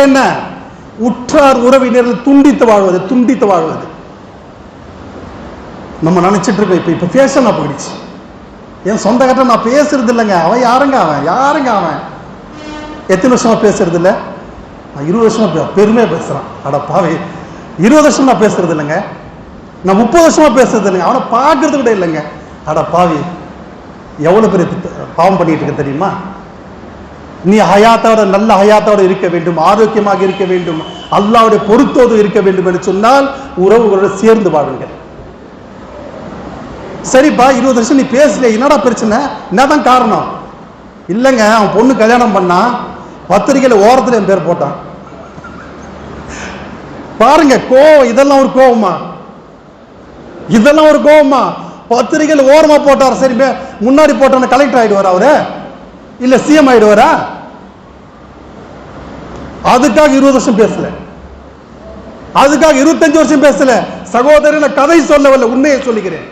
என்ன? உற்றார் உறவினர்கள் துண்டித்து வாழ்வது துண்டித்து வாழ்வது. நம்ம நினைச்சிட்டு இருக்கோம் இப்போ இப்போ ஃபேஷனாக போயிடுச்சு. என் சொந்த நான் பேசுறது இல்லைங்க அவன் யாருங்க அவன்? யாருங்க அவன்? எத்தனை வருஷமா பேசுறது இல்ல நான் இருபது வருஷமா பெருமையாக பேசுகிறான் பேசுறான். அட பாவி. இருபது வருஷம் நான் பேசுறது இல்லைங்க நான் முப்பது வருஷமா பேசுறது இல்லைங்க அவனை பார்க்கறது கூட இல்லைங்க. அட பாவி. எவ்வளவு பெரிய பாவம் பண்ணிட்டு இருக்க தெரியுமா? நீ ஹயாத்தோட நல்ல ஹயாத்தோட இருக்க வேண்டும் ஆரோக்கியமாக இருக்க வேண்டும் அல்லாவுடைய பொறுத்தோடு இருக்க வேண்டும் என்று சொன்னால் உறவுகளோடு சேர்ந்து வாழுங்கள். சரிப்பா இருபது வருஷம் நீ பேசல என்னடா பிரச்சனை? என்னதான் காரணம்? இல்லைங்க அவன் பொண்ணு கல்யாணம் பண்ணா பத்திரிகையில் ஓரத்தில் என் பேர் போட்டான். பாருங்க கோவம் இதெல்லாம் ஒரு கோவமா? இதெல்லாம் ஒரு கோவமா? பத்திரிக்கையில் ஓரமா போட்டார் சரி முன்னாடி போட்டோன்னு கலெக்டர் ஆயிடுவார் அவரு. இல்ல சிஎம் ஆயிடுவாரா? அதுக்காக இருபது வருஷம் பேசல. அதுக்காக இருபத்தஞ்சு வருஷம் பேசல. சகோதரன் கதை சொல்லவில்லை உண்மையை சொல்லுகிறேன்